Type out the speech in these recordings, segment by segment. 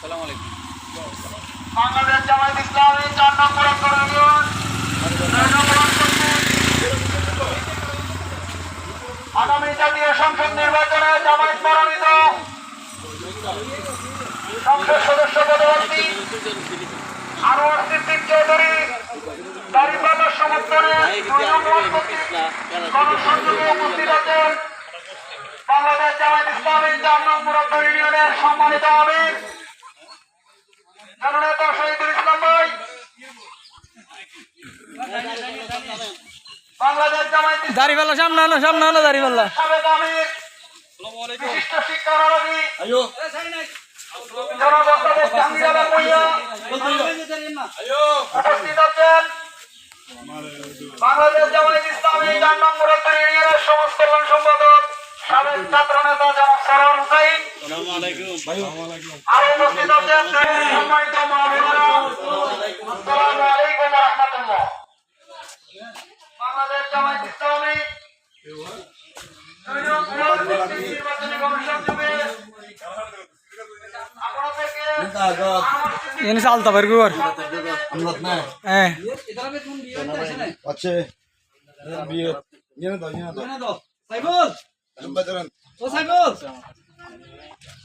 সালাম আলাইকুম। আগামী জাতীয় সংসদ নির্বাচনে জামায়াত মনোনীত সংসদ সদস্য পদপ্রার্থী আনোয়ার সিদ্দিক চৌধুরী দাঁড়িপাল্লার সমর্থনে গণসংযোগে উপস্থিত আছেন। বাংলাদেশ জামায়াত ইসলামী চার নম্বর ইউনিয়নের সম্মানিত আমির। জননেতা শহীদুল ইসলাম ভাই। বাংলাদেশ জামায়াত ইসলামী সামনে আনো সামনে আনো দাড়িপাল্লা সাবেক আমির বিশিষ্ট শিক্ষানবী জনাব অধ্যাপক জাহাঙ্গীর আলম ভূঁইয়া উপস্থিত আছেন। বাংলাদেশ জামায়াত ইসলামী চার নম্বর ইউনিয়নের সমাজ কল্যাণ সম্পাদক সাবেক ছাত্র নেতা জনাব সরোয়ার হুসাইন। আরও উপস্থিত আছেন সম্মানিত মহাবিরা আসসালামু আলাইকুম বাংলাদেশ জামায়াত ইসলামী নির্বাচনী কমিশন যুগে হ্যাঁ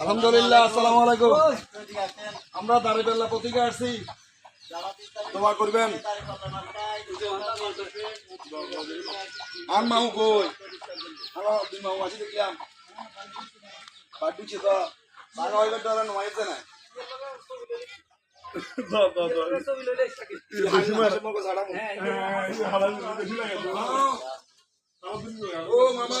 আলহামদুলিল্লাহ আসসালামু আলাইকুম। আমরা দাঁড়িপাল্লা প্রতীকে আসছি। দোয়া করবেন। আর মামু কই? আমার দুই মামু আছে দেখলাম। পাঠিয়েছে তো। বারো হাজার ডলার নোয়াইছে না ও মামা।